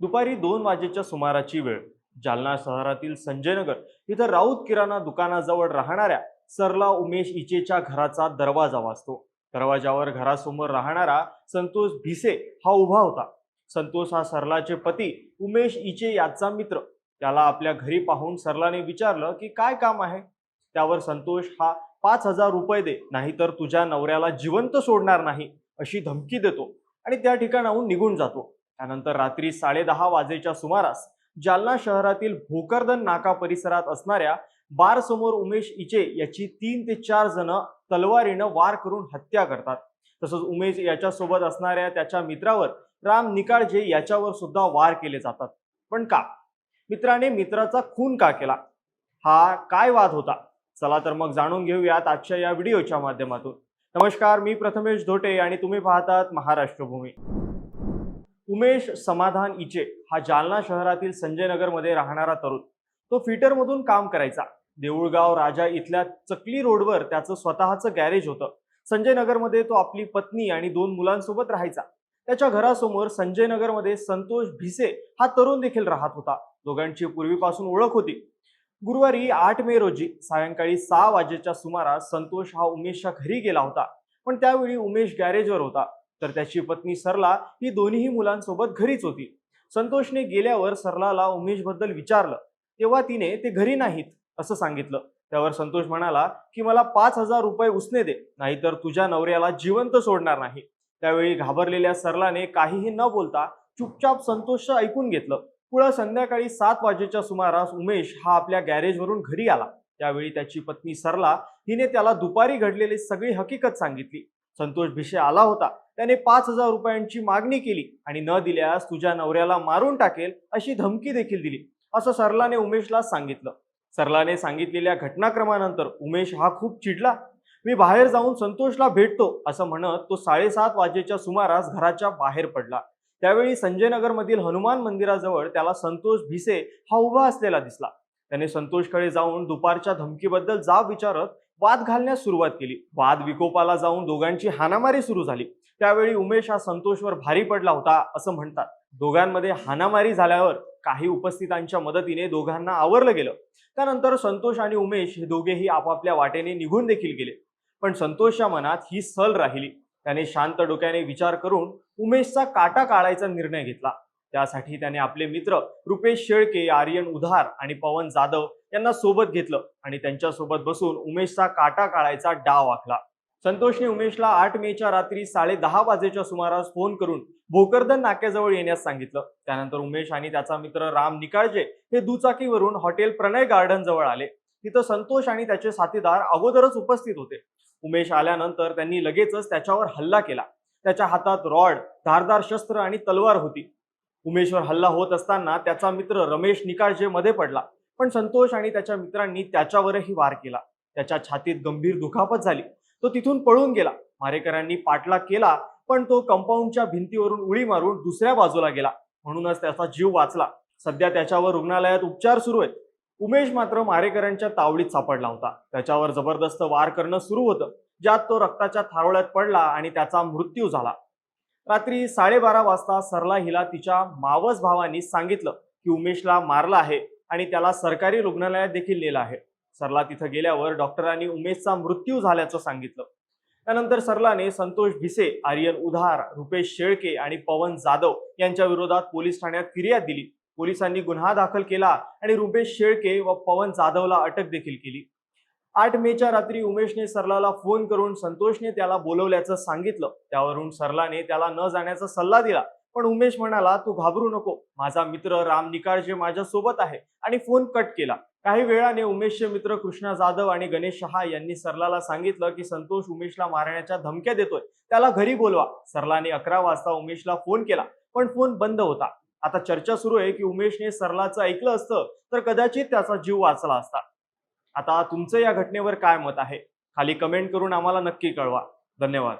दुपारी दोन वाजेच्या सुमाराची वेळ. जालना शहरातील संजयनगर इथं राऊत किराणा दुकानाजवळ राहणाऱ्या सरला उमेश इचेच्या घराचा दरवाजा वाजतो. दरवाजावर घरासमोर राहणारा संतोष भिसे हा उभा होता. संतोष हा सरलाचे पती उमेश इचे याचा मित्र. त्याला आपल्या घरी पाहून सरलाने विचारलं की काय काम आहे? त्यावर संतोष हा पाच हजार रुपये दे नाहीतर तुझ्या नवऱ्याला जिवंत सोडणार नाही अशी धमकी देतो आणि त्या ठिकाणाहून निघून जातो. त्यानंतर रात्री साडेदहा वाजेच्या सुमारास जालना शहरातील भोकरदन नाका परिसरात असणाऱ्या बार समोर उमेश इचे याची तीन ते चार जण तलवारीनं वार करून हत्या करतात. तसंच उमेश याच्यासोबत असणाऱ्या त्याच्या मित्रावर राम निकाळजे याच्यावर सुद्धा वार केले जातात. पण का? मित्राने मित्राचा खून का केला? हा काय वाद होता? चला तर मग जाणून घेऊयात आजच्या या व्हिडिओच्या माध्यमातून. नमस्कार मी प्रथमेश धोटे आणि तुम्ही पाहतात महाराष्ट्रभूमी. उमेश समाधान इचे हा जालना शहरातील संजयनगरमध्ये राहणारा तरुण. तो फिटरमधून काम करायचा. देऊळगाव राजा इथल्या चकली रोडवर त्याचं स्वतःचं गॅरेज होतं. संजयनगरमध्ये तो आपली पत्नी आणि दोन मुलांसोबत राहायचा. त्याच्या घरासमोर संजयनगरमध्ये संतोष भिसे हा तरुण देखील राहत होता. दोघांची पूर्वीपासून ओळख होती. गुरुवारी आठ मे रोजी सायंकाळी सहा वाजेच्या सुमारास संतोष हा उमेशच्या घरी गेला होता. पण त्यावेळी उमेश गॅरेजवर होता. तर त्याची पत्नी सरला ही दोन्ही मुलांसोबत घरीच होती. संतोषने गेल्यावर सरलाला उमेशबद्दल विचारलं तेव्हा तिने ते घरी नाहीत असं सांगितलं. त्यावर संतोष म्हणाला की मला पाच हजार रुपये उसने दे नाहीतर तुझ्या नवऱ्याला जिवंत सोडणार नाही. त्यावेळी घाबरलेल्या सरलाने काहीही न बोलता चुपचाप संतोषचं ऐकून घेतलं. पुढं संध्याकाळी सात वाजेच्या सुमारास उमेश हा आपल्या गॅरेजवरून घरी आला. त्यावेळी त्याची पत्नी सरला हिने त्याला दुपारी घडलेली सगळी हकीकत सांगितली. संतोष भिशे आला होता. त्याने पाच हजार रुपयांची मागणी केली आणि न दिल्यास तुझ्या नवऱ्याला मारून टाकेल अशी धमकी देखील दिली. असं सरलाने उमेशला सांगितलं. सरलाने सांगितलेल्या घटनाक्रमानंतर उमेश हा खूप चिडला. मी बाहेर जाऊन संतोषला भेटतो असं म्हणत तो साडेसात वाजेच्या सुमारास घराच्या बाहेर पडला. त्यावेळी संजयनगरमधील हनुमान मंदिराजवळ त्याला संतोष भिसे हा उभा असलेला दिसला. त्याने संतोषकडे जाऊन दुपारच्या धमकीबद्दल जाब विचारत वाद घालण्यास सुरुवात केली. वाद विकोपाला जाऊन दोघांची हाणामारी सुरू झाली. त्यावेळी उमेश हा संतोषवर भारी पडला होता असं म्हणतात. दोघांमध्ये हाणामारी झाल्यावर काही उपस्थितांच्या मदतीने दोघांना आवरलं गेलं. त्यानंतर संतोष आणि उमेश हे दोघेही आपापल्या वाटेने निघून देखील गेले. पण संतोषच्या मनात ही सल राहिली. त्याने शांत डोक्याने विचार करून उमेशचा काटा काढायचा निर्णय घेतला. त्यासाठी त्याने आपले मित्र रुपेश शेळके आर्यन उधार आणि पवन जाधव यांना सोबत घेतलं आणि त्यांच्यासोबत बसून उमेशचा काटा काढायचा डाव आखला. संतोषने उमेशला आठ मेच्या रात्री साडे दहा वाजेच्या सुमारास फोन करून भोकरदन नाक्याजवळ येण्यास सांगितलं. त्यानंतर उमेश आणि त्याचा मित्र राम निकाळजे हे दुचाकीवरून हॉटेल प्रणय गार्डन जवळ आले. तिथं संतोष आणि त्याचे साथीदार अगोदरच उपस्थित होते. उमेश आल्यानंतर त्यांनी लगेचच त्याच्यावर हल्ला केला. त्याच्या हातात रॉड धारदार शस्त्र आणि तलवार होती. उमेशवर हल्ला होत असताना त्याचा मित्र रमेश निकाळजे मध्ये पडला. पण संतोष आणि त्याच्या मित्रांनी त्याच्यावरही वार केला. त्याच्या छातीत गंभीर दुखापत झाली. तो तिथून पळून गेला. मारेकरांनी पाठलाग केला पण तो कंपाऊंडच्या भिंतीवरून उडी मारून दुसऱ्या बाजूला गेला. म्हणूनच त्याचा जीव वाचला. सध्या त्याच्यावर रुग्णालयात उपचार सुरू आहेत. उमेश मात्र मारेकऱ्यांच्या तावडीत सापडला होता. त्याच्यावर जबरदस्त वार करणं सुरू होतं. ज्यात तो रक्ताच्या थारोळ्यात पडला आणि त्याचा मृत्यू झाला. रात्री साडेबारा वाजता सरला हिला तिच्या मावस भावानी सांगितलं की उमेशला मारलं आहे आणि त्याला सरकारी रुग्णालयात देखील नेलं आहे. सरला तिथं गेल्यावर डॉक्टरांनी उमेशचा मृत्यू झाल्याचं सांगितलं. त्यानंतर सरलाने संतोष भिसे आर्यन उधार रुपेश शेळके आणि पवन जाधव यांच्या विरोधात पोलीस ठाण्यात फिर्याद दिली. पोलिसांनी गुन्हा दाखल केला आणि रुपेश शेळके व पवन जाधवला अटक देखील केली. आठ मेच्या रात्री उमेशने सरलाला फोन करून संतोषने त्याला बोलवल्याचं सांगितलं. त्यावरून सरलाने त्याला न जाण्याचा सल्ला दिला. पण उमेश म्हणाला तू घाबरू नको. माझा मित्र राम निकाळजे माझ्या सोबत आहे. आणि फोन कट केला. काही वेळाने उमेशचे मित्र कृष्णा जाधव आणि गणेश शहा यांनी सरलाला सांगितलं की संतोष उमेशला मारण्याच्या धमक्या देतोय. त्याला घरी बोलवा. सरलाने अकरा वाजता उमेशला फोन केला. पण फोन बंद होता. आता चर्चा सुरू आहे की उमेशने सरलाचं ऐकलं असतं तर कदाचित त्याचा जीव वाचला असता. आता तुमचं या घटनेवर काय मत आहे? खाली कमेंट करून आम्हाला नक्की कळवा. धन्यवाद.